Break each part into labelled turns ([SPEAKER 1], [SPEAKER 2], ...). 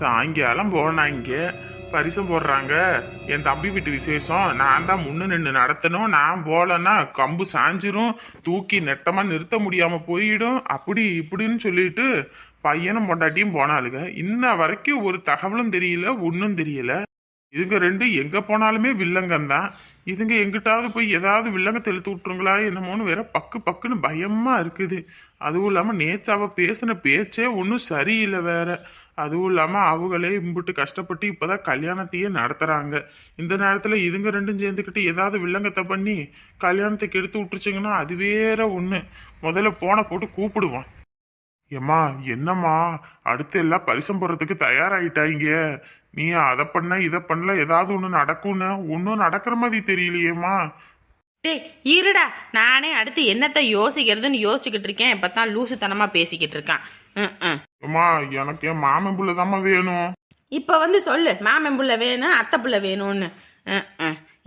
[SPEAKER 1] சாயங்காலம் போனாங்க பரிசம் போடுறாங்க. என் தம்பி வீட்டு விசேஷம். நான் தான் முன்னு நின்று நடத்தணும். நான் போகலன்னா கம்பு சாஞ்சிரும். தூக்கி நெட்டமாக நிறுத்த முடியாமல் போயிடும். அப்படி இப்படின்னு சொல்லிட்டு பையனும் பொண்டாட்டியும் போனாளுங்க. இன்ன வரைக்கும் ஒரு தகவலும் தெரியல ஒன்றும் தெரியல. இதுங்க ரெண்டு எங்கே போனாலுமே வில்லங்கம் தான். இதுங்க எங்கிட்டாவது போய் ஏதாவது வில்லங்கத்தை இழுத்து விட்டுருங்களா என்னமோன்னு வேற பக்கு பக்குன்னு பயமாக இருக்குது. அதுவும் இல்லாமல் நேற்று அவள் பேசின பேச்சே ஒன்றும் சரியில்லை வேற. அதுவும் இல்லாமல் அவங்களே இம்புட்டு கஷ்டப்பட்டு இப்போ தான் கல்யாணத்தையே நடத்துகிறாங்க இந்த நேரத்தில் இதுங்க ரெண்டும் சேர்ந்துக்கிட்டு ஏதாவது வில்லங்கத்தை பண்ணி கல்யாணத்தை கெடுத்து விட்டுருச்சிங்கன்னா அது வேற ஒன்று முதல்ல போனை போட்டு கூப்பிடுவான் ஏம்மா என்னம்மா? அடுத்து எல்லாம் பரிசம் போடுறதுக்கு தயாராகிட்டாங்க நீ அதை பண்ண இதை பண்ணல ஏதாவது ஒன்று நடக்கும்னு? ஒன்றும் நடக்கிற மாதிரி தெரியலையேம்மா.
[SPEAKER 2] டேய் இருடா. நானே அடுத்து என்னத்தை யோசிக்கிறதுன்னு யோசிச்சுக்கிட்டு இருக்கேன். இப்போ தான் லூசுத்தனமாக பேசிக்கிட்டு இருக்கான்.
[SPEAKER 1] அம்மா எனக்கு என் மாமன் புள்ள தாம்மா வேணும்.
[SPEAKER 2] இப்போ வந்து சொல்லு மாமன் புள்ள வேணும் அத்தை புள்ள வேணும்னு.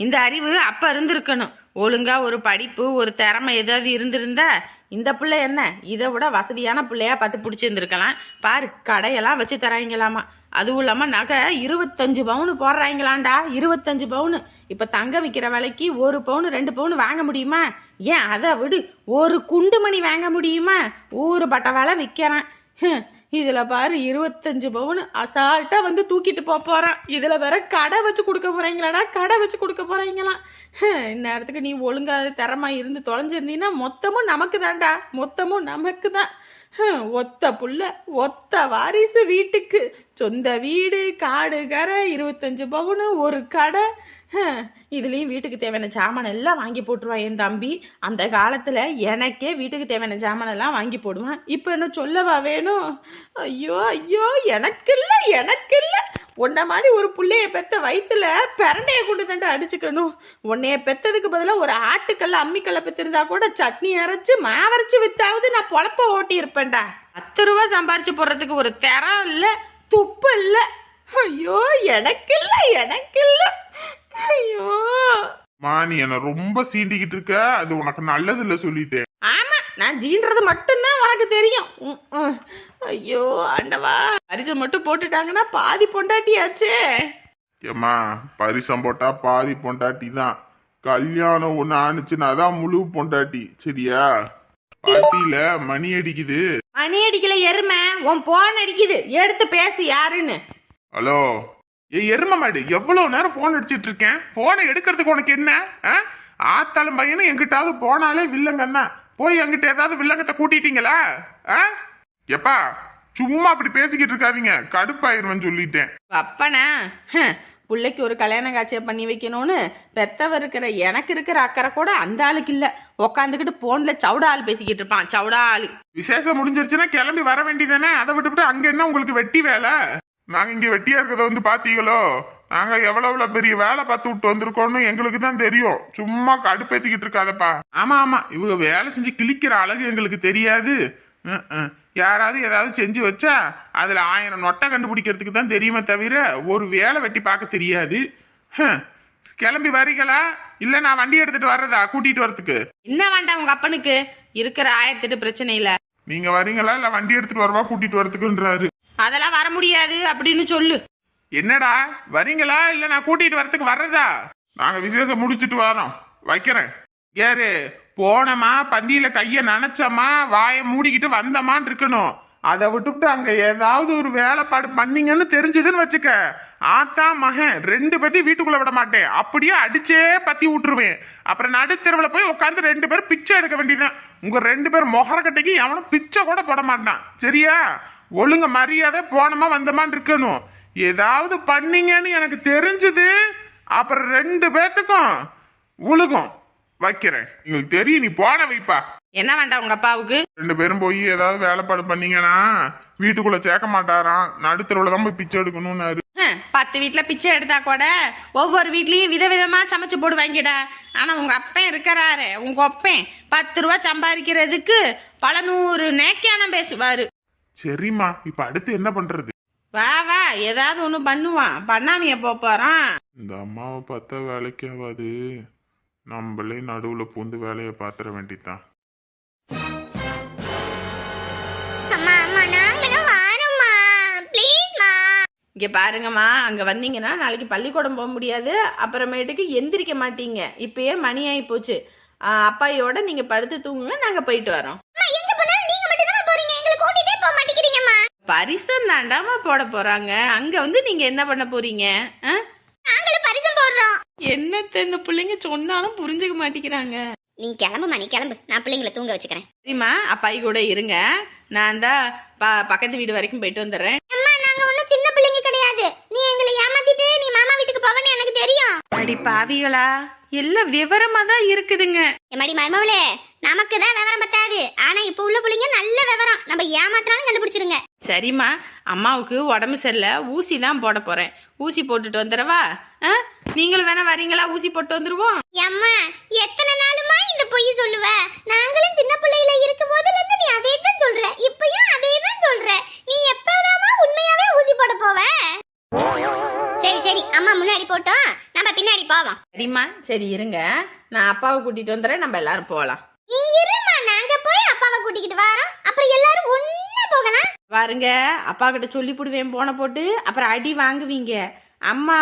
[SPEAKER 2] இந்த அறிவு அப்போ இருந்திருக்கணும். ஒழுங்கா ஒரு படிப்பு ஒரு திறமை ஏதாவது இருந்திருந்தா இந்த பிள்ளை என்ன? இதை விட வசதியான பிள்ளையா பார்த்து பிடிச்சிருந்துருக்கலாம். பாரு கடையெல்லாம் வச்சு தராங்களாமா. அதுவும் இல்லாமல் நகை இருபத்தஞ்சு பவுனு போடுறாங்களாண்டா இருபத்தஞ்சு பவுனு. இப்போ தங்க விற்கிற விலைக்கு ஒரு பவுனு ரெண்டு பவுனு வாங்க முடியுமா? ஏன் அதை விடு ஒரு குண்டு மணி வாங்க முடியுமா? ஊரு பட்ட வேலை விற்கிறான். இதுல பாரு இருபத்தஞ்சு பவுன் அசால்ட்டா வந்து தூக்கிட்டு போக போறான். இதுல வேற கடை வச்சு கொடுக்க போகிறீங்களாடா கடை வச்சு கொடுக்க போறீங்களாம். இந்நேரத்துக்கு நீ ஒழுங்கா திறமா இருந்து தொலைஞ்சிருந்தீன்னா மொத்தமும் நமக்கு தான்டா. மொத்தமும் நமக்கு தான். ஒத்த புள்ள ஒத்த வாரிசு வீட்டுக்கு. சொந்த வீடு காடு கரை இருபத்தஞ்சு பவுனு ஒரு கடை. இதுலேயும் வீட்டுக்கு தேவையான சாமான் எல்லாம் வாங்கி போட்டுருவான் என் தம்பி. அந்த காலத்தில் எனக்கே வீட்டுக்கு தேவையான சாமான் எல்லாம் வாங்கி போடுவான். இப்போ என்ன சொல்லவா வேணும் ஐயோ ஐயோ எனக்கு இல்லை எனக்கு இல்லை. உன்ன மாதிரி ஒரு பிள்ளைய பெத்த வயிற்றுல பிரண்டைய கொண்டு தண்டை அடிச்சுக்கணும். உன்னைய பெத்ததுக்கு பதிலாக ஒரு ஆட்டுக்கல்ல அம்மிக்கல்ல பெத்திருந்தா கூட சட்னி அரைச்சு மாவரைச்சு வித்தாவது நான் பொழப்ப ஓட்டி இருப்பேன்டா. பத்து ரூபா சம்பாரிச்சு போடுறதுக்கு ஒரு திறம் இல்லை துப்பு இல்லை. ஐயோ எனக்கு இல்லை எனக்கு இல்லை. ஐயோ.
[SPEAKER 1] மா நீ என்னை ரொம்ப சீண்டிக்கிட்டு இருக்க. அது உனக்கு நல்லது இல்லை சொல்லிட்டேன்.
[SPEAKER 2] ஆமா நான் ஜீன்றது மட்டும்தான் உனக்கு தெரியும். ம், ம். ஐயோ ஆண்டவா. பரிசை மட்டும் போட்டுட்டாங்கன்னா பாதி பொண்டாட்டியாச்சே.
[SPEAKER 1] ஏம்மா பரிசம் போட்டா பாதி பொண்டாட்டி தான் கல்யாணம் ஒன்று ஆணுச்சுன்னா தான் முழு பொண்டாட்டி சரியா? பாட்டியில மணி அடிக்குது.
[SPEAKER 2] மணி அடிக்கல எருமை. உன் போன் அடிக்குது. எடுத்து பேசு யாருன்னு.
[SPEAKER 1] ஹலோ ஏ எரும மாடு எவ்வளவு நேரம் ஃபோன் அடிச்சிட்டு இருக்கேன்? போனை எடுக்கிறதுக்கு உனக்கு என்ன? ஆ? ஆத்தாளும் பையனும் எங்கிட்டாவது போனாலே வில்லங்கன்னா போய் எங்கிட்ட ஏதாவது வில்லங்கத்தை கூட்டிட்டீங்களா? எப்பா சும்மா அப்படி பேசிக்கிட்டு இருக்காதீங்க. கடுப்பாயிருவேன் சொல்லிட்டேன்.
[SPEAKER 2] அப்பனா? புள்ளைக்கு ஒரு கல்யாண காட்சியை பண்ணி வைக்கணும்னு பெத்தவ இருக்கிற எனக்கு இருக்கிற அக்கறை கூட அந்த ஆளுக்கு இல்ல. உக்காந்துக்கிட்டு போன்ல சவுடா ஆள் பேசிக்கிட்டு இருப்பான் சவுடா ஆளு
[SPEAKER 1] விசேஷம் முடிஞ்சிருச்சுன்னா கிளம்பி வர வேண்டியதானே அதை விட்டுவிட்டு அங்க என்ன உங்களுக்கு வெட்டி வேலை? நாங்க இங்க வெட்டியா இருக்கிறத வந்து பாத்தீங்களோ? நாங்க எவ்வளவு எவ்வளவு பெரிய வேலை பார்த்து விட்டு வந்திருக்கோம்னு எங்களுக்கு தான் தெரியும். சும்மா கடுப்பேத்திக்கிட்டு இருக்காதப்பா. ஆமா ஆமா. இவங்க வேலை செஞ்சு கிழிக்கிற அழகு எங்களுக்கு தெரியாது. யாராவது ஏதாவது செஞ்சு வச்சா அதுல ஆயிரம் நொட்டை கண்டுபிடிக்கிறதுக்கு தான் தெரியுமே தவிர ஒரு வேலை வெட்டி பார்க்க தெரியாது. கிளம்பி வரீங்களா? இல்ல நான் வண்டி எடுத்துட்டு வர்றதா? கூட்டிட்டு வரதுக்கு.
[SPEAKER 2] என்ன வேண்டாம் உங்க அப்பனுக்கு? இருக்கிற ஆயிரத்தெட்டு பிரச்சனை இல்ல
[SPEAKER 1] நீங்க வரீங்களா? இல்ல வண்டி எடுத்துட்டு வரவா? கூட்டிட்டு வரதுக்குன்றாரு.
[SPEAKER 2] அதெல்லாம் வர முடியாது அப்படின்னு சொல்லு.
[SPEAKER 1] என்னடா வரீங்களா? இல்ல நான் கூட்டிட்டு வரதுக்கு வர்றதா? நாங்க விசேஷம் முடிச்சிட்டு வரோம். வைக்கிறேன். யாரு? போனமா? பந்தியில கைய நினைச்சமா? வாயை மூடிக்கிட்டு வந்தமான் இருக்கணும். அதை விட்டுவிட்டு அங்க ஏதாவது ஒரு வேலைப்பாடு பண்ணீங்கன்னு தெரிஞ்சதுன்னு வச்சுக்க. ஆத்தா மகன் ரெண்டு பத்தி வீட்டுக்குள்ள விட மாட்டேன். அப்படியே அடிச்சே பத்தி விட்டுருவேன். அப்புறம் நடுத்தெருவில் போய் உட்காந்து ரெண்டு பேரும் பிச்சை எடுக்க வேண்டியதுதான். உங்க ரெண்டு பேர் மொகரக்கட்டைக்கு எவனும் பிச்சை கூட போட மாட்டான். சரியா? ஒழுங்க மரியாதை போனமா வந்தமான்னு இருக்கணும். ஏதாவது பண்ணீங்கன்னு எனக்கு தெரிஞ்சது. அப்புறம் ரெண்டு பேர்த்துக்கும் உழுகும். வைக்கிறேன். உங்களுக்கு தெரியும் நீ போன வைப்பா.
[SPEAKER 2] என்ன வேண்டாம் உங்க அப்பாவுக்கு?
[SPEAKER 1] ரெண்டு பேரும் போய் ஏதாவது வேலைப்பாடு பண்ணீங்கன்னா வீட்டுக்குள்ள சேர்க்க மாட்டாராம். நடுத்தருவுல தான் போய் பிச்சை எடுக்கணும்னாரு.
[SPEAKER 2] பத்து வீட்ல பிச்சை எடுத்தா கூட ஒவ்வொரு வீட்லயும் விதவிதமா சமைச்சு போடுவாங்கடா ஆனா உங்க அப்பன் இருக்கிறாரு உங்க அப்பன் பத்து ரூபா சம்பாதிக்கிறதுக்கு பல நூறு நேக்கியானம் பேசுவாரு.
[SPEAKER 1] சரிம்மா இப்ப அடுத்து என்ன பண்றது?
[SPEAKER 2] வா வா ஏதாவது ஒண்ணு பண்ணுவான். பண்ணாமைய போறான்?
[SPEAKER 1] இந்த அம்மாவை பார்த்தா வேலைக்கு ஆகாது நம்மளே நடுவுல பூந்து வேலையை பாத்திர வேண்டியதுதான்.
[SPEAKER 3] அம்மா அம்மா நாங்களும் வாரோம்மா. ப்ளீஸ்மா
[SPEAKER 2] இங்கே பாருங்கம்மா அங்கே வந்தீங்கன்னா நாளைக்கு பள்ளிக்கூடம் போக முடியாது. அப்புறமேட்டுக்கு எந்திரிக்க மாட்டீங்க. இப்பயே மணி ஆகி போச்சு. அப்பாயோட நீங்கள் படுத்து தூங்குங்க நாங்கள் போயிட்டு வரோம்
[SPEAKER 3] எங்க போனாலும் நீங்க மட்டும் தான் போறீங்க எங்களை கூட்டிட்டே போக மாட்டேங்கிறீங்கம்மா
[SPEAKER 2] பரிசம் தாண்டாம போட போறாங்க. அங்க வந்து நீங்க என்ன பண்ண போறீங்க?
[SPEAKER 3] நாங்களும் பரிசம் போடுறோம்.
[SPEAKER 2] என்னத்த இந்த பிள்ளைங்க சொன்னாலும் புரிஞ்சுக்க மாட்டேங்கிறாங்க.
[SPEAKER 3] நீ கிளம்புமா நீ கிளம்பு. நான் பிள்ளைங்களை தூங்க வச்சுக்கிறேன்.
[SPEAKER 2] சரிம்மா அப்பாயி கூட இருங்க. நான் தான் பக்கத்து வீடு வரைக்கும் போயிட்டு வந்துடுறேன்.
[SPEAKER 3] அம்மா நாங்க ஒண்ணும் சின்ன பிள்ளைங்க கிடையாது. நீ எங்களை ஏமாத்திட்டு நீ மாமா வீட்டுக்கு போவேன்னு எனக்கு தெரியும்.
[SPEAKER 2] அடி பாவிகளா? எல்லாம் விவரமா தான் இருக்குதுங்க.
[SPEAKER 3] எம்மாடி மருமவளே நமக்கு தான் விவரம் பத்தாது. ஆனா இப்ப உள்ள பிள்ளைங்க நல்ல விவரம். நம்ம ஏமாத்தினாலும் கண்டுபிடிச்சிருங்க.
[SPEAKER 2] சரிம்மா அம்மாவுக்கு உடம்பு சரியில்லை. ஊசி தான் போட போறேன். ஊசி போட்டுட்டு வந்துடவா? நீங்களும் வேணா வரீங்களா? ஊசி போட்டு வந்துருவோம்.
[SPEAKER 3] அம்மா எத்தனை நாளுமா இந்த பொய் சொல்லுவ? நாங்களும் சின்ன பிள்ளையில இருக்கும் போதுல இருந்து நீ அதே தான் சொல்ற. இப்பயும் அதே தான் சொல்ற. நீ எப்பதாம்மா உண்மையாவே ஊசி போட போவ? சரி சரி அம்மா முன்னாடி போட்டோம். நம்ம பின்னாடி போவோம்.
[SPEAKER 2] சரிம்மா சரி இருங்க. நான் அப்பாவை கூட்டிட்டு வந்துடுறேன். நம்ம எல்லாரும் போகலாம்.
[SPEAKER 3] நீ இருமா நாங்க போய் அப்பாவை கூட்டிக்கிட்டு வரோம். அப்புறம் எல்லாரும் ஒண்ணா போகலாம்
[SPEAKER 2] பாருங்க அப்பா கிட்ட சொல்லி போடுவேன் போன போட்டு. அப்புறம் அடி வாங்குவீங்க. அம்மா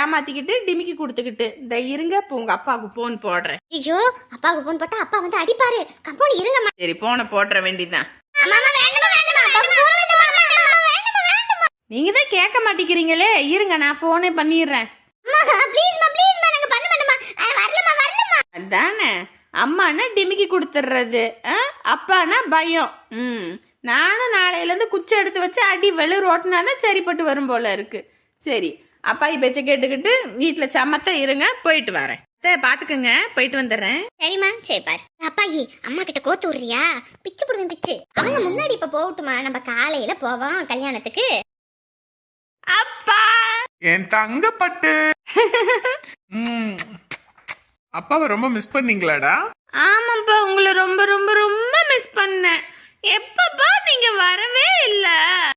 [SPEAKER 2] ஏமாத்திக்கிட்டு டிமிக்கி கொடுத்துக்கிட்டு. இந்த இருங்க இப்போ உங்க அப்பாவுக்கு போன் போடுறேன்.
[SPEAKER 3] ஐயோ அப்பாவுக்கு போன் போட்டா அப்பா வந்து அடிப்பாரு. கம்போன் இருங்கம்மா.
[SPEAKER 2] சரி போனை போட்டுற வேண்டியதுதான்
[SPEAKER 3] அம்மா அம்மா, வேண்டாம்மா வேண்டாம்மா அப்பாவுக்கு போன் வேண்டாம்மா அம்மா, அம்மா, வேண்டாம்மா வேண்டாம்மா
[SPEAKER 2] நீங்க தான் கேட்க மாட்டேங்கிறீங்களே. இருங்க நான் போனே பண்ணிடுறேன். அதானே? அம்மானா டிமிக்கி கொடுத்துட்றது? அப்பானா பயம். ம். நானும் நாளையிலேருந்து குச்சி எடுத்து வச்சு அடி வெளி ரோட்டினா தான் சரிப்பட்டு வரும் போல இருக்கு. சரி அப்பாயி பேச்சை கேட்டுக்கிட்டு வீட்டில் சமத்தா இருங்க போயிட்டு வரேன். அத்தை, பார்த்துக்குங்க போயிட்டு வந்துடுறேன்.
[SPEAKER 3] சரிம்மா சரி பாரு. அப்பாயி அம்மா கிட்ட கோத்து விடுறியா? பிச்சு போடுவேன் பிச்சு. அவங்க முன்னாடி இப்ப போகட்டுமா நம்ம காலையில போவோம் கல்யாணத்துக்கு.
[SPEAKER 2] அப்பா.
[SPEAKER 1] என் தங்கப்பட்டு. ம். அப்பாவை ரொம்ப மிஸ் பண்ணீங்களாடா?
[SPEAKER 2] ஆமாப்பா உங்களை ரொம்ப ரொம்ப ரொம்ப மிஸ் பண்ணேன். எப்பப்பா நீங்க வரவே இல்ல?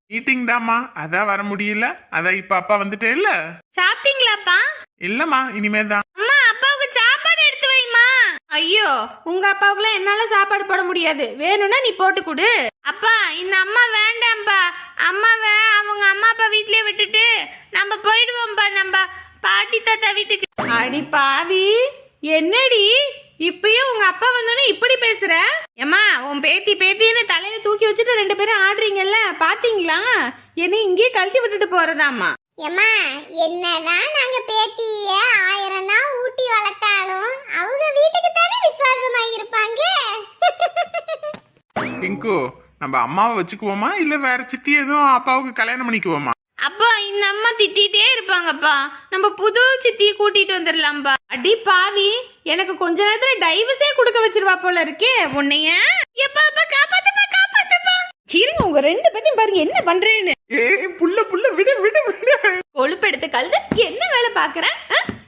[SPEAKER 1] மீட்டிங் தாம்மா. அதான் வர முடியல. அதான் இப்ப அப்பா வந்துட்டே இல்ல?
[SPEAKER 2] சாப்பிட்டீங்களாப்பா?
[SPEAKER 1] இல்லம்மா இனிமே தான்.
[SPEAKER 2] அம்மா அப்பாவுக்கு சாப்பாடு எடுத்து வைமா ஐயோ உங்க அப்பாவுக்குலாம் என்னால சாப்பாடு போட முடியாது. வேணும்னா நீ போட்டு கொடு. அப்பா இந்த அம்மா வேண்டாம்ப்பா. அம்மாவை அவங்க அம்மா அப்பா வீட்லயே விட்டுட்டு நம்ம போயிடுவோம்ப்பா நம்ம பாட்டி தாத்தா வீட்டுக்கு. அடி பாவி என்னடி? இப்பயும் உங்க அப்பா வந்தோடனே இப்படி பேசுற? ஏம்மா உன் பேத்தி பேத்தின்னு தலையில தூக்கி வச்சுட்டு ரெண்டு பேரும் ஆடுறீங்கல்ல பாத்தீங்களா? என்னை இங்கேயே கழட்டி விட்டுட்டு போறதாம்மா.
[SPEAKER 3] ஏம்மா என்னதான் நாங்க பேத்திய ஆயிரம் தான் ஊட்டி வளர்த்தாலும் அவங்க வீட்டுக்கு தானே விசுவாசமா இருப்பாங்க
[SPEAKER 1] பிங்கு நம்ம அம்மாவை வச்சுக்குவோமா? இல்ல வேற சித்தி எதுவும் அப்பாவுக்கு கல்யாணம் பண்ணிக்குவோமா?
[SPEAKER 2] அப்பா இந்த அம்மா திட்டிகிட்டே இருப்பாங்கப்பா. நம்ம புது சித்தியை கூட்டிட்டு வந்துடலாம்ப்பா அடி பாவி எனக்கு கொஞ்ச நேரத்துல டைவர்ஸே கொடுக்க வச்சிருவா போல இருக்கே உன்னைய. எப்பா அப்பா காப்பாத்துப்பா காப்பாத்துப்பா. இருங்க உங்க ரெண்டு பேத்தையும் பாருங்க என்ன பண்றேன்னு.
[SPEAKER 1] ஏய் புள்ள புள்ள விடு விடு விடு.
[SPEAKER 2] கொழுப்பெடுத்த கழுத என்ன வேலை பாக்குறேன்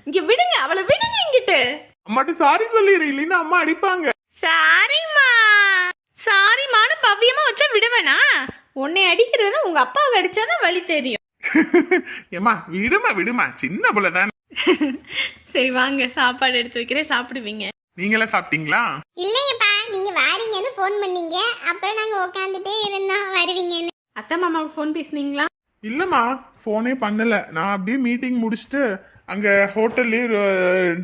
[SPEAKER 2] இங்க விடுங்க அவளை விடுங்க இங்கிட்டு.
[SPEAKER 1] அம்மாட்ட சாரி சொல்லிடு இல்லைன்னா அம்மா அடிப்பாங்க.
[SPEAKER 2] சாரிம்மா சாரிம்மான்னு பவ்யமா வச்சா விடுவேனா? உன்னை அடிக்கிறது உங்க அப்பாவை அடிச்சாதான் வழி தெரியும்.
[SPEAKER 1] ஏம்மா விடுமா விடுமா. சின்ன புள்ள தான்
[SPEAKER 2] சரி வாங்க. சாப்பாடு எடுத்து வைக்கிறேன். சாப்பிடுவீங்க.
[SPEAKER 1] நீங்களாம் சாப்பிட்டீங்களா?
[SPEAKER 3] இல்லைங்கப்பா. நீங்க வாரீங்கன்னு ஃபோன் பண்ணீங்க. அப்புறம் நாங்க உட்காந்துட்டே இருந்தோம். வருவீங்கன்னு.
[SPEAKER 2] அத்தை மாமாவுக்கு ஃபோன் பேசுனீங்களா?
[SPEAKER 1] இல்லம்மா. ஃபோனே பண்ணல. நான் அப்படியே மீட்டிங் முடிச்சுட்டு அங்க ஹோட்டல்லே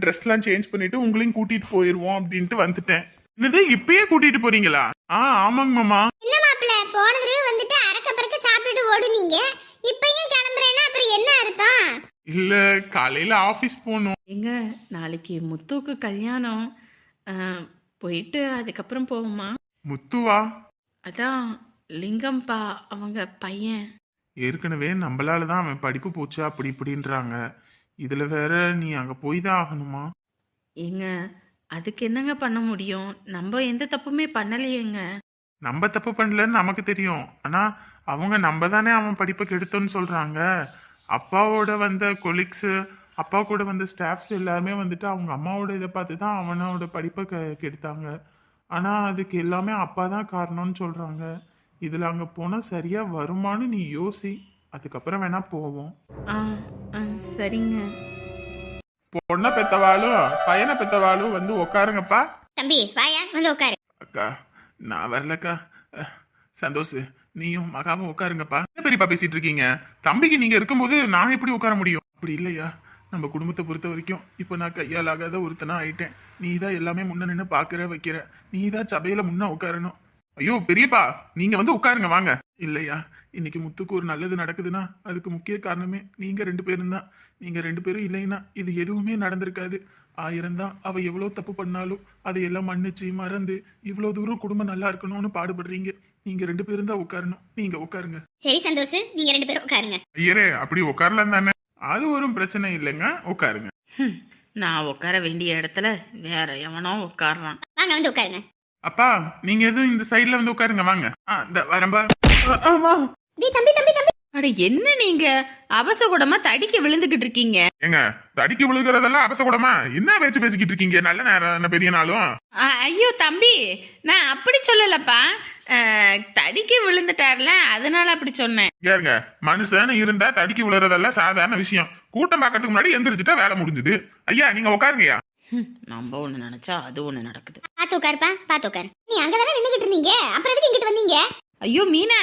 [SPEAKER 1] ட்ரெஸ்லாம் சேஞ்ச் பண்ணிட்டு உங்களையும் கூட்டிட்டு போயிருவோம் அப்படின்ட்டு வந்துட்டேன். என்னது இப்பயே கூட்டிட்டு போறீங்களா? ஆ ஆமாங்க மாமா.
[SPEAKER 3] என்ன மாப்பிள்ள போன தடவை வந்துட்டு அறக்க பறக்க சாப்பிட்டுட்டு ஓடுனீங்க. இப்பயும் கிளம்புறேன்னா அப்புறம் என்ன அர்த்தம்?
[SPEAKER 1] இல்ல காலையில ஆபீஸ் போகணும்.
[SPEAKER 2] எங்க நாளைக்கு முத்துவுக்கு கல்யாணம். போயிட்டு அதுக்கப்புறம் போவோமா?
[SPEAKER 1] முத்துவா?
[SPEAKER 2] அதான் லிங்கம்பா அவங்க பையன்.
[SPEAKER 1] ஏற்கனவே நம்மளால தான் அவன் படிப்பு போச்சு அப்படி இப்படின்றாங்க. இதுல வேற நீ அங்க போய் தான் ஆகணுமா?
[SPEAKER 2] ஏங்க அதுக்கு என்னங்க பண்ண முடியும்? நம்ம எந்த தப்புமே பண்ணலையேங்க.
[SPEAKER 1] நம்ம தப்பு பண்ணலன்னு நமக்கு தெரியும். ஆனா அவங்க நம்ம தானே அவன் படிப்பை கெடுத்தோன்னு சொல்றாங்க. அப்பாவோட வந்த கொலிக்ஸ் அப்பா கூட வந்த ஸ்டாஃப்ஸ் எல்லாருமே வந்துட்டு அவங்க அம்மாவோட இதை பார்த்து தான் அவனோட படிப்பை கெ கெடுத்தாங்க. ஆனா அதுக்கு எல்லாமே அப்பா தான் காரணம்னு சொல்றாங்க. இதுல அங்க போனா சரியா வருமான்னு நீ யோசி. அதுக்கப்புறம் வேணா போவோம்.
[SPEAKER 2] ஆ ஆ, சரிங்க.
[SPEAKER 1] பொண்ணை பெத்தவாளும் பையனை பெத்தவாளும் வந்து உட்காருங்கப்பா
[SPEAKER 3] தம்பி வாயா வந்து உட்காரு
[SPEAKER 1] அக்கா நான் வரலக்கா. சந்தோஷ் நீயும் மகாவும் உட்காருங்கப்பா என்ன பெரியப்பா பேசிட்டு இருக்கீங்க? தம்பிக்கு நீங்க இருக்கும்போது நான் எப்படி உட்கார முடியும்? அப்படி இல்லையா? நம்ம குடும்பத்தை பொறுத்த வரைக்கும் இப்போ நான் கையால் ஆகாத ஒருத்தனா ஆயிட்டேன். நீ தான் எல்லாமே முன்ன நின்று பாக்குற வைக்கிற. நீ தான் சபையில முன்ன உட்காரணும் ஐயோ பெரியப்பா நீங்க வந்து உட்காருங்க வாங்க. இல்லையா இன்னைக்கு முத்துக்கு ஒரு நல்லது நடக்குதுன்னா அதுக்கு முக்கிய காரணமே நீங்க ரெண்டு பேரும் தான். நீங்க ரெண்டு பேரும் இல்லைன்னா இது எதுவுமே நடந்திருக்காது. ஆயிரம் தான் அவ எவ்வளவு தப்பு பண்ணாலும் அதையெல்லாம் மன்னிச்சு மறந்து இவ்வளவு தூரம் குடும்பம் நல்லா இருக்கணும்னு பாடுபடுறீங்க. நீங்க ரெண்டு பேரும் தான் உட்காரணும். நீங்க உட்காருங்க.
[SPEAKER 3] சரி சந்தோஷ் நீங்க ரெண்டு பேரும் உட்காருங்க.
[SPEAKER 1] ஐயரே அப்படி உட்காரலாம் தானே? அது ஒரு பிரச்சனை இல்லைங்க உட்காருங்க.
[SPEAKER 2] நான் உட்கார வேண்டிய இடத்துல வேற எவனோ உட்கார்றான்.
[SPEAKER 3] வாங்க வந்து உட்காருங்க.
[SPEAKER 1] அப்பா நீங்க எதுவும் இந்த சைடுல வந்து உட்காருங்க வாங்க. ஆ இந்த வரம்பா. ஆமா.
[SPEAKER 3] டேய் தம்பி தம்பி தம்பி.
[SPEAKER 2] அட என்ன நீங்க? அவசகுடமா தடிக்க விழுந்துகிட்டு இருக்கீங்க.
[SPEAKER 1] ஏங்க தடிக்கு விழுகிறதெல்லாம் அவசரக்கூடமா என்ன பேச்சு பேசிக்கிட்டு இருக்கீங்க? நல்ல நேரம் என்ன பெரிய நாளும்.
[SPEAKER 2] ஐயோ தம்பி நான் அப்படி சொல்லலப்பா. தடிக்க விழுந்துட்டார்ல அதனால அப்படி சொன்னேன்.
[SPEAKER 1] ஏங்க மனுஷன் இருந்தா தடிக்கு விழுறதெல்லாம் சாதாரண விஷயம். கூட்டம் பார்க்கறதுக்கு முன்னாடி எந்திரிச்சிட்டா வேலை முடிஞ்சுது. ஐயா நீங்க உட்காருங்கய்யா.
[SPEAKER 2] ஹம், நம்ம ஒண்ணு நினைச்சா அது ஒண்ணு நடக்குது.
[SPEAKER 3] பாத்து உட்காருப்பா பாத்து உட்காரு. நீ அங்கதானே நின்னுகிட்டு இருந்தீங்க? அப்புறம் எதுக்கு இங்கிட்டு வந்தீங்க?
[SPEAKER 2] ஐயோ மீனா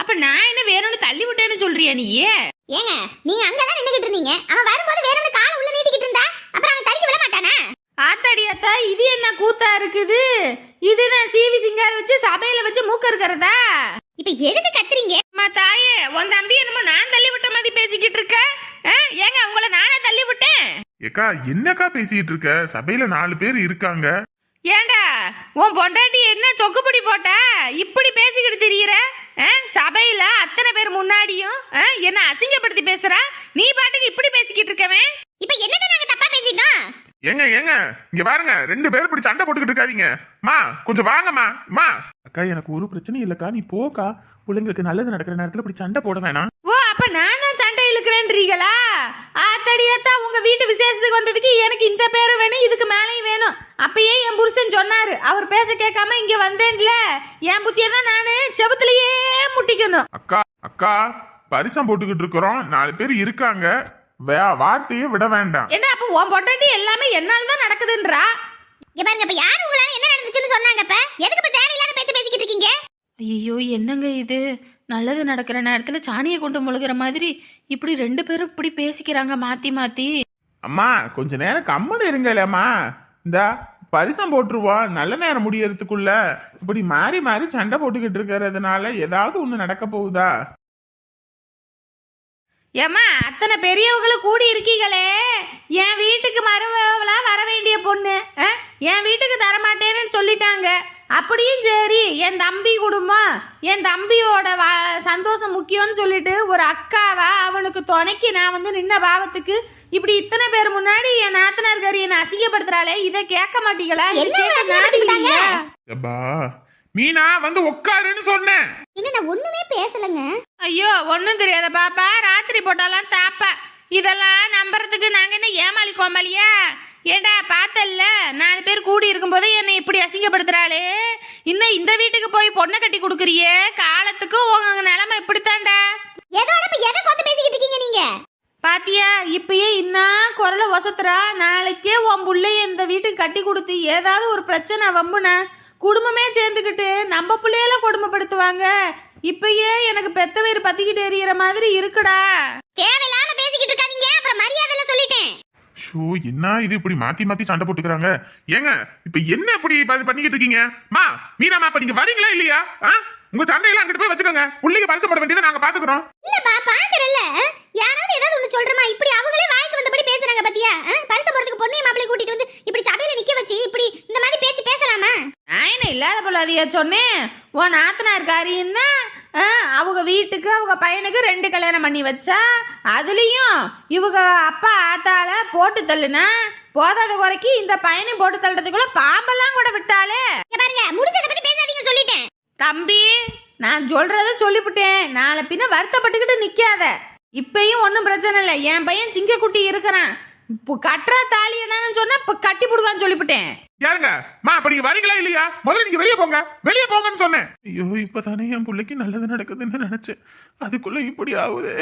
[SPEAKER 2] அப்ப நான் என்ன வேற ஒண்ணு தள்ளி விட்டேன்னு சொல்றியா நீ
[SPEAKER 3] ஏங்க நீங்க அங்கதான் நின்னுகிட்டு இருந்தீங்க? அவன் வரும்போது வேற ஒன்று காலை உள்ள நீட்டிக்கிட்டு இருந்தா? அப்புறம் அவன் தடிக்க விட மாட்டானே?
[SPEAKER 2] ஆத்தாடி அத்தா இது என்ன கூத்தா இருக்குது? இதுதான் சிவி சிங்கார வச்சு சபையில வச்சு மூக்க இருக்கிறதா?
[SPEAKER 3] இப்ப எதுக்கு கத்துறீங்க?
[SPEAKER 2] அம்மா தாயே உன் தம்பி என்னமோ நான் தள்ளி விட்ட மாதிரி பேசிக்கிட்டு இருக்க. ஆ, ஏங்க உங்களை நானே தள்ளி விட்டேன்.
[SPEAKER 1] ஏக்கா என்னக்கா பேசிட்டு இருக்க? சபையில நாலு பேர் இருக்காங்க.
[SPEAKER 2] ஏண்டா உன் பொண்டாட்டி என்ன சொக்குப்படி போட்ட? இப்படி பேசிக்கிட்டு திரியிற? ஆ, சபையில அத்தனை பேர் முன்னாடியும் ஆ, என்ன அசிங்கப்படுத்தி பேசுற? நீ பாட்டுக்கு இப்படி பேசிக்கிட்டு இருக்கவன்
[SPEAKER 3] இப்ப என்னது நாங்க தப்பா பேசிட்டோம்?
[SPEAKER 1] ஏங்க ஏங்க இங்க பாருங்க ரெண்டு பேரும் இப்படி சண்டை போட்டுக்கிட்டு இருக்காதீங்க. மா கொஞ்சம் வாங்கம்மா மா. அக்கா எனக்கு ஒரு பிரச்சனையும் இல்லக்கா நீ போக்கா. பிள்ளைங்களுக்கு நல்லது நடக்கிற நேரத்துல இப்படி சண்டை போட வேணாம்.
[SPEAKER 2] ஓ அப்ப நானும் சண்டை இழுக்கிறேன்றீங்களா? ஆத்தடி அத்தா உங்க வீட்டு விசேஷத்துக்கு வந்ததுக்கு எனக்கு இந்த பேரும் வேணும் இதுக்கு மேலேயும் வேணும். அப்பயே என் புருஷன் சொன்னாரு அவர் பேச்ச கேட்காம இங்க வந்தேன்ல. என் புத்தியை தான் நானு செவுத்துலயே முட்டிக்கணும்.
[SPEAKER 1] அக்கா அக்கா பரிசம் போட்டுக்கிட்டு இருக்கிறோம். நாலு பேர் இருக்காங்க. வே- வார்த்தையே விட வேண்டாம்.
[SPEAKER 2] என்ன அப்ப உன் பொட்டாட்டி எல்லாமே என்னால தான் நடக்குதுன்றா?
[SPEAKER 3] இங்க பாருங்க இப்ப யாரு உங்களால என்ன நடந்துச்சுன்னு சொன்னாங்க இப்ப? எதுக்கு இப்ப தேவையில்லாத பேச்சு பேசிக்கிட்டு இருக்கீங்க?
[SPEAKER 2] ஐயோ என்னங்க இது? நல்லது நடக்கிற நேரத்துல சாணியை கொண்டு முழுகிற மாதிரி இப்படி ரெண்டு பேரும் இப்படி பேசிக்கிறாங்க மாத்தி மாத்தி.
[SPEAKER 1] அம்மா கொஞ்ச நேரம் கம்மன் இருங்களேம்மா இந்த பரிசம் போட்டுருவோம் நல்ல நேரம் முடியறதுக்குள்ள. இப்படி மாறி மாறி சண்டை போட்டுக்கிட்டு இருக்கிறதுனால ஏதாவது ஒண்ணு நடக்க போகுதா?
[SPEAKER 2] ஏம்மா அத்தனை பெரியவங்களும் கூடி இருக்கீங்களே. என் வீட்டுக்கு மருமகளா வர வேண்டிய பொண்ணு ஆ? என் வீட்டுக்கு தரமாட்டேன்னு சொல்லிட்டாங்க. அப்படியும் சரி என் தம்பி குடும்பம் என் தம்பியோட வ சந்தோஷம் முக்கியம்னு சொல்லிட்டு ஒரு அக்காவா அவனுக்கு துணைக்கு நான் வந்து நின்ன பாவத்துக்கு இப்படி இத்தனை பேர் முன்னாடி என் நாத்தனார்காரி என்னை அசிங்கப்படுத்துறாளே இதை கேட்க மாட்டீங்களா?
[SPEAKER 1] மீனா வந்து உட்காருன்னு சொன்னேன்.
[SPEAKER 3] என்ன நான் ஒண்ணுமே பேசலங்க.
[SPEAKER 2] ஐயோ ஒன்றும் தெரியாத பாப்பா. ராத்திரி போட்டாலாம் தாப்பா. இதெல்லாம் நம்புறதுக்கு நாங்கள் என்ன ஏமாளி கோமாளியா? ஏண்டா பார்த்தல்ல. நாலு பேர் கூடி இருக்கும்போது என்னை இப்படி அசிங்கப்படுத்துறாளே. இன்னும் இந்த வீட்டுக்கு போய் பொண்ணை கட்டி கொடுக்குறியே? காலத்துக்கு உங்க நிலைமை இப்படித்தான்டா.
[SPEAKER 3] எதோட இப்ப எதை பார்த்து பேசிக்கிட்டு இருக்கீங்க நீங்க?
[SPEAKER 2] பாத்தியா இப்பயே இன்னும் குரலை வசத்துறா நாளைக்கே உன் புள்ளைய இந்த வீட்டுக்கு கட்டி கொடுத்து ஏதாவது ஒரு பிரச்சனை வம்புனா குடும்பமே சேர்ந்துக்கிட்டு நம்ம பிள்ளையில கொடுமைப்படுத்துவாங்க. இப்பயே எனக்கு பெத்த வேறு பத்திக்கிட்டு எறிகிற மாதிரி இருக்குடா.
[SPEAKER 3] தேவையில்லாம பேசிக்கிட்டு இருக்காதீங்க. அப்புறம் மரியாதையில சொல்லிட்டேன்.
[SPEAKER 1] ஷோ என்ன இது இப்படி மாத்தி மாத்தி சண்டை போட்டுக்கிறாங்க? ஏங்க இப்ப என்ன இப்படி ப- பண்ணிக்கிட்டு இருக்கீங்க? மா மீனாமா இப்ப நீங்க வரீங்களா இல்லையா? ஆ? உங்க சண்டையெல்லாம் அங்கிட்டு போய் வச்சுக்கோங்க. புள்ளைக்கு பரிசு போட வேண்டியதை நாங்க பாத்துக்கிறோம்.
[SPEAKER 3] இல்லப்பா பாக்குறல்ல யாராவது ஏதாவது ஒண்ணு சொல்றமா? இப்படி அவங்களே வாய்க்கு வந்தபடி பேசுறாங்க பாத்தியா? பரிசு போறதுக்கு பொண்ணையும் மாப்பிளை கூட்டிட்டு வந்து இப்படி சபையில நிக்க வச்சு இப்படி இந்த மாதிரி பேச்சு பேசலாமா?
[SPEAKER 2] என்ன இல்லாத பொல்லாதியா சொன்னேன். உன் நாத்தனார் காரியன்னா ஆ, அவங்க வீட்டுக்கு அவங்க பையனுக்கு ரெண்டு கல்யாணம் பண்ணி வச்சா அதுலயும் இவங்க அப்பா ஆத்தால போட்டு தள்ளுனா போதாத குறைக்கு இந்த பையனையும் போட்டு தள்ளுறதுக்குள்ள பாம்பெல்லாம் கூட விட்டாலே
[SPEAKER 3] இங்க பாருங்க முடிஞ்சதை பத்தி பேசாதீங்க சொல்லிட்டேன்.
[SPEAKER 2] தம்பி நான் சொல்றத சொல்லிவிட்டேன் நாளை பின்ன வருத்தப்பட்டுக்கிட்டு நிக்காத. இப்பயும் ஒன்றும் பிரச்சனை இல்லை. என் பையன் சிங்கக்குட்டி இருக்கிறான். இப்போ கட்டுற தாலி என்னன்னு சொன்னா இப்போ கட்டி போடுவான்னு சொல்லிவிட்டேன்
[SPEAKER 1] யாருங்க? மா அப்ப நீங்க வரீங்களா இல்லையா? முதல்ல நீங்க வெளியே போங்க. வெளியே போங்கன்னு சொன்னேன். ஐயோ இப்பதானே என் பிள்ளைக்கு நல்லது நடக்குதுன்னு நினைச்சேன். அதுக்குள்ள இப்படி ஆகுதே.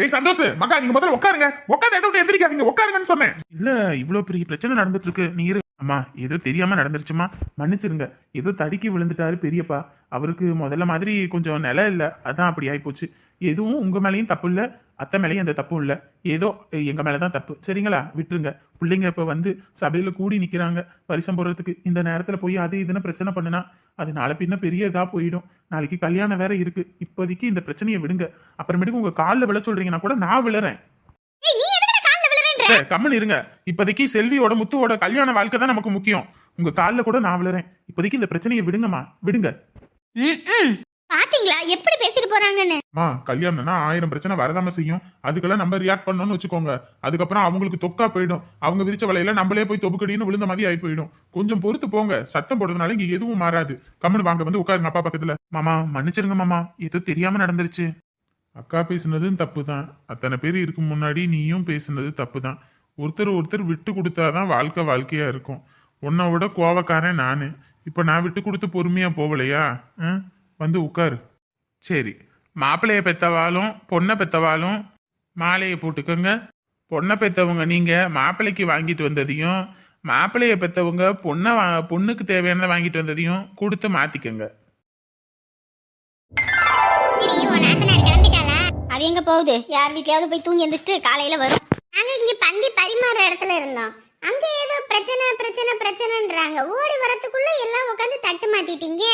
[SPEAKER 1] டேய் சந்தோஷ் மக்கா நீங்க முதல்ல உட்காருங்க. உட்காந்து இடத்த விட்டு எந்திரிக்காதீங்க. உட்காருங்கன்னு சொன்னேன். இல்ல இவ்வளவு பெரிய பிரச்சனை நடந்துட்டு இருக்கு. நீ அம்மா ஏதோ தெரியாம நடந்துருச்சுமா மன்னிச்சிருங்க. ஏதோ தடுக்கி விழுந்துட்டாரு பெரியப்பா. அவருக்கு முதல்ல மாதிரி கொஞ்சம் நிலை இல்லை. அதான் அப்படி ஆயிப்போச்சு. எதுவும் உங்க மேலேயும் தப்பு இல்லை. அத்தை மேலேயும் அந்த தப்பும் இல்லை. ஏதோ எங்க மேலதான் தப்பு. சரிங்களா? விட்டுருங்க. பிள்ளைங்க இப்ப வந்து சபையில கூடி நிக்கிறாங்க. பரிசம் போடுறதுக்கு இந்த நேரத்துல போய் அது இதுன்னு பிரச்சனை பண்ணுனா அது நாளை பின்ன பெரிய இதா போயிடும். நாளைக்கு கல்யாணம் வேற இருக்கு. இப்போதைக்கு இந்த பிரச்சனையை விடுங்க. அப்புறமேட்டுக்கு உங்க காலில் விழ சொல்றீங்கன்னா கூட நான் விழறேன்
[SPEAKER 3] ஏய் நீ எதுக்கு கால்ல விழுறேன்ற
[SPEAKER 1] ஏய், கம்முனு இருங்க. இப்போதைக்கு செல்வியோட முத்துவோட கல்யாண வாழ்க்கை தான் நமக்கு முக்கியம். உங்க காலில் கூட நான் விழுறேன். இப்போதைக்கு இந்த பிரச்சனையை விடுங்கம்மா. விடுங்க.
[SPEAKER 3] பாத்தீங்களா? எப்படி பேசிட்டு போறாங்கன்னு?
[SPEAKER 1] மா கல்யாணம்னா ஆயிரம் பிரச்சனை வரதாம செய்யும். அதுக்கெல்லாம் நம்ம ரியாக்ட் பண்ணோம்னு வச்சுக்கோங்க. அதுக்கப்புறம் அவங்களுக்கு தொக்கா போயிடும். அவங்க விரிச்ச வலையில நம்மளே போய் தொப்புக்கடின்னு விழுந்த மாதிரி ஆகி போயிடும். கொஞ்சம் பொறுத்து போங்க. சத்தம் போடுறதுனால இங்க எதுவும் மாறாது. கம்முனு வாங்க வந்து உட்காருங்க அப்பா பக்கத்துல. மாமா மன்னிச்சிருங்க மாமா. ஏதோ தெரியாம நடந்துருச்சு. அக்கா பேசுனதும் தப்பு தான் அத்தனை பேர் இருக்கும் முன்னாடி நீயும் பேசுனது தப்பு தான் ஒருத்தர் ஒருத்தர் விட்டு கொடுத்தாதான் வாழ்க்கை வாழ்க்கையா இருக்கும். உன்னை விட கோவக்காரன் நானு. இப்போ நான் விட்டு கொடுத்து பொறுமையா போகலையா? ஆ? வந்து உட்காரு. சரி. மாப்பிள்ளைய பெத்தவாலும் பொண்ணை பெத்தவாலும் மாலையை போட்டுக்கோங்க. பொண்ணை பெத்தவங்க நீங்க மாப்பிள்ளைக்கு வாங்கிட்டு வந்ததையும் மாப்பிள்ளைய பெத்தவங்க பொண்ணை வா பொண்ணுக்கு தேவையானதை வாங்கிட்டு வந்ததையும் கொடுத்து மாத்திக்கோங்க.
[SPEAKER 3] அது எங்க போகுது? யார் வீட்லயாவது போய் தூங்கி எந்திரிச்சிட்டு காலையில வரும். நாங்க இங்க பந்தி பரிமாற இடத்துல இருந்தோம். அங்க ஏதோ பிரச்சனை பிரச்சனை பிரச்சனைன்றாங்க. ஓடி வரதுக்குள்ள எல்லாம் உட்காந்து தட்டு மாத்திட்டீங்க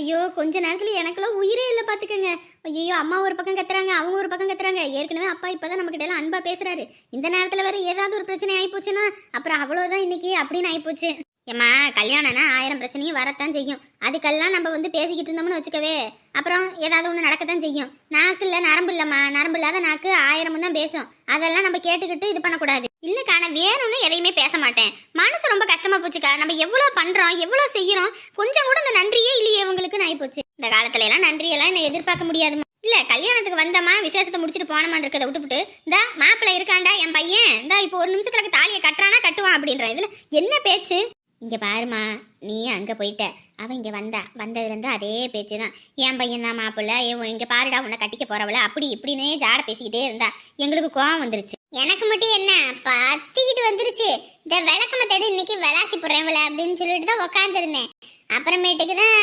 [SPEAKER 3] ஐயோ கொஞ்ச நேரத்துல எனக்கெல்லாம் உயிரே இல்ல பாத்துக்கங்க. ஐயோ அம்மா ஒரு பக்கம் கத்துறாங்க அவங்க ஒரு பக்கம் கத்துறாங்க. ஏற்கனவே அப்பா இப்பதான் நம்ம கிட்ட எல்லாம் அன்பா பேசுறாரு. இந்த நேரத்துல வேற ஏதாவது ஒரு பிரச்சனை ஆயி போச்சுன்னா அப்புறம் அவ்வளவுதான் இன்னைக்கு அப்படின்னு ஆயிப்போச்சு. ஏம்மா கல்யாணம்னா ஆயிரம் பிரச்சனையும் வரத்தான் செய்யும். அதுக்கெல்லாம் நம்ம வந்து பேசிக்கிட்டு இருந்தோம்னு வச்சுக்கவே. அப்புறம் ஏதாவது ஒன்று நடக்கத்தான் செய்யும். நாக்கு இல்லை நரம்பு இல்லைம்மா. நரம்பு இல்லாத நாக்கு ஆயிரமும் தான் பேசும். அதெல்லாம் நம்ம கேட்டுக்கிட்டு இது பண்ணக்கூடாது. இல்லைக்கா நான் வேணும்னு எதையுமே பேச மாட்டேன். மனசு ரொம்ப கஷ்டமா போச்சுக்கா. நம்ம எவ்வளோ பண்ணுறோம் எவ்வளோ செய்யறோம் கொஞ்சம் கூட இந்த நன்றியே இல்லையே உங்களுக்கு நான் போச்சு இந்த காலத்துல எல்லாம் நன்றியெல்லாம் என்ன எதிர்பார்க்க முடியாதுமா இல்ல கல்யாணத்துக்கு வந்தமா விசேஷத்தை முடிச்சுட்டு போனமான்னு இருக்கிறத விட்டுப்புட்டு இந்த மாப்பிள்ளை இருக்காண்டா என் பையன். இந்த இப்போ ஒரு நிமிஷத்துல தாலியை கட்டுறானா கட்டுவான் அப்படின்ற இதுல என்ன பேச்சு? இங்கே பாருமா நீ அங்கே போயிட்ட. அவன் இங்கே வந்தா வந்ததுலேருந்து அதே பேச்சு தான் என் பையன் தான் மாப்பிள்ள இங்கே பாருடா உன்னை கட்டிக்க போகிறவள அப்படி இப்படின்னே ஜாட பேசிக்கிட்டே இருந்தா. எங்களுக்கு கோவம் வந்துருச்சு. எனக்கு மட்டும் என்ன? பத்திக்கிட்டு வந்துருச்சு. இந்த விளக்கம தேடி இன்னைக்கு விளாசி போடுறேன் அப்படின்னு சொல்லிட்டு தான் உக்காந்துருந்தேன். அப்புறமேட்டுக்கு தான்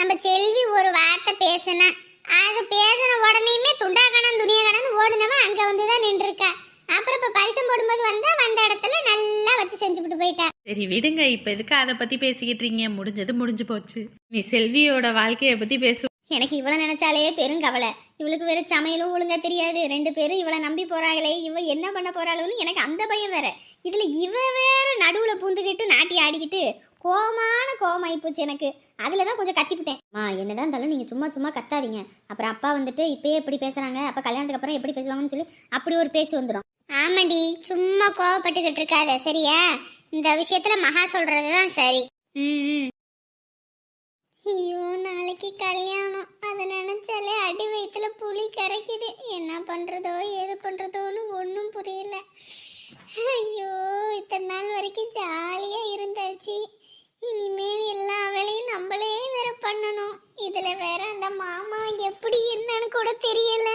[SPEAKER 3] நம்ம செல்வி ஒரு வார்த்தை பேசுனா. அது பேசின உடனேயுமே துண்டா கனம் துணியாக்கணம் ஓடுனவன் அங்கே வந்து தான் நின்றுருக்கா. அப்புறம் இப்ப பரிசம் போடும்போது வந்தா வந்த இடத்துல நல்லா வச்சு செஞ்சுவிட்டு போயிட்டா.
[SPEAKER 2] சரி விடுங்க. இப்போ எதுக்கு அதை பற்றி பேசிக்கிட்டு இருக்கீங்க? முடிஞ்சது முடிஞ்சு போச்சு. நீ செல்வியோட வாழ்க்கையை பற்றி பேசு.
[SPEAKER 3] எனக்கு இவளை நினைச்சாலே பெருங்கவலை. இவளுக்கு வேற சமையலும் ஒழுங்கா தெரியாது. ரெண்டு பேரும் இவளை நம்பி போறாங்களே. இவ என்ன பண்ண போறாளுன்னு எனக்கு அந்த பயம் வேற. இதுல இவ வேற நடுவுல பூந்துக்கிட்டு நாட்டி ஆடிக்கிட்டு கோமான கோவம் ஆயிப்போச்சு எனக்கு. அதுல தான் கொஞ்சம் கத்திவிட்டேன் மா என்னதான் இருந்தாலும் நீங்க சும்மா சும்மா கத்தாதீங்க. அப்புறம் அப்பா வந்துட்டு இப்பயே எப்படி பேசுறாங்க. அப்ப கல்யாணத்துக்கு அப்புறம் எப்படி பேசுவாங்கன்னு சொல்லி அப்படி ஒரு பேச்சு வந்துடும் ஆமாடி சும்மா கோவப்பட்டுக்கிட்டு இருக்காத சரியா? இந்த விஷயத்துல மகா சொல்றதுதான் சரி. ம் ஐயோ நாளைக்கு கல்யாணம். அதை நினைச்சாலே அடி வயிற்றுல புளி கரைக்குது. என்ன பண்றதோ ஏது பண்றதோன்னு ஒன்றும் புரியல. ஐயோ இத்தனை நாள் வரைக்கும் ஜாலியா இருந்தாச்சு. இனிமேல் எல்லா வேலையும் நம்மளே வேற பண்ணணும். இதுல வேற அந்த மாமா எப்படி என்னன்னு கூட தெரியல.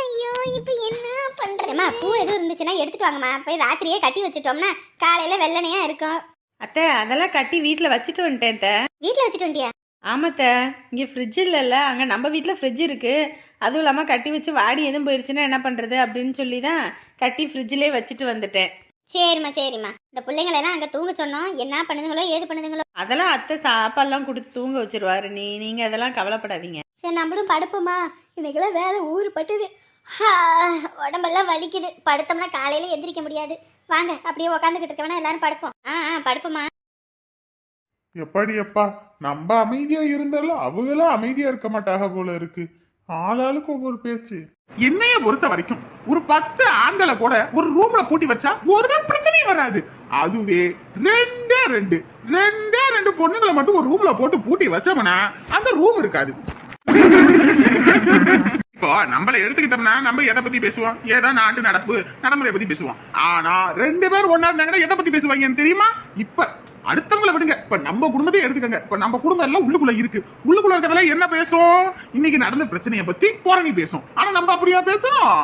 [SPEAKER 3] ஐயோ இப்போ என்ன பண்றேமா பூ எதுவும் இருந்துச்சுன்னா எடுத்துட்டு வாங்கம்மா. போய் ராத்திரியே கட்டி வச்சுட்டோம்னா காலையில வெள்ளனையா இருக்கும்.
[SPEAKER 2] அத்தை அதெல்லாம் கட்டி வீட்டில் வச்சுட்டு வந்துட்டேன் அத்தை.
[SPEAKER 3] வீட்டில் வச்சுட்டு வண்டியா
[SPEAKER 2] ஆமாத்த இங்கே ஃப்ரிட்ஜ் இல்லைல்ல. அங்கே நம்ம வீட்டில் ஃப்ரிட்ஜ் இருக்குது அதுவும் இல்லாமல் கட்டி வச்சு வாடி எதுவும் போயிருச்சுன்னா என்ன பண்ணுறது அப்படின்னு சொல்லி தான் கட்டி ஃப்ரிட்ஜிலே வச்சுட்டு வந்துட்டேன்.
[SPEAKER 3] சரிம்மா சரிம்மா. இந்த பிள்ளைங்களெல்லாம் அங்கே தூங்க சொன்னோம். என்ன பண்ணுதுங்களோ ஏது பண்ணுதுங்களோ.
[SPEAKER 2] அதெல்லாம் அத்தை சாப்பாடுலாம் கொடுத்து தூங்க வச்சிருவாரு. நீ நீங்கள் அதெல்லாம் கவலைப்படாதீங்க.
[SPEAKER 3] சரி நம்மளும் படுப்போமா இன்னைக்கெல்லாம் வேலை ஊர் பட்டுது உடம்பெல்லாம் வலிக்குது. படுத்தோம்னா காலையில எந்திரிக்க முடியாது. வாங்க அப்படியே உக்காந்துக்கிட்டு இருக்கவனா எல்லாரும் படுப்போம். ஆ ஆ படுப்போமா
[SPEAKER 1] எப்படி எப்பா நம்ம அமைதியா இருந்தாலும் அவங்களும் அமைதியா இருக்க மாட்டாக போல இருக்கு. ஆளாளுக்கு ஒவ்வொரு பேச்சு. என்னைய பொறுத்த வரைக்கும் ஒரு பத்து ஆண்களை கூட ஒரு ரூம்ல பூட்டி வச்சா ஒரு நாள் பிரச்சனையும் வராது. அதுவே ரெண்டே ரெண்டு. ரெண்டே ரெண்டு பொண்ணுங்களை மட்டும் ஒரு ரூம்ல போட்டு பூட்டி வச்சோம்னா அந்த ரூம் இருக்காது. இப்போ நம்மள எடுத்துக்கிட்டோம்னா நம்ம எதை பத்தி பேசுவோம்? ஏதோ நாட்டு நடப்பு நடைமுறையை பத்தி பேசுவோம். ஆனா ரெண்டு பேர் ஒன்னா இருந்தாங்கன்னா எதை பத்தி பேசுவாங்கன்னு தெரியுமா? இப்ப அடுத்தவங்களை விடுங்க. இப்ப நம்ம குடும்பத்தை எடுத்துக்கங்க. இப்ப நம்ம குடும்பம் எல்லாம் உள்ளுக்குள்ள இருக்கு. உள்ளுக்குள்ள இருக்கிறதுல என்ன பேசும்? இன்னைக்கு நடந்த பிரச்சனையை பத்தி புறணி பேசும். ஆனா நம்ம அப்படியா பேசுறோம்?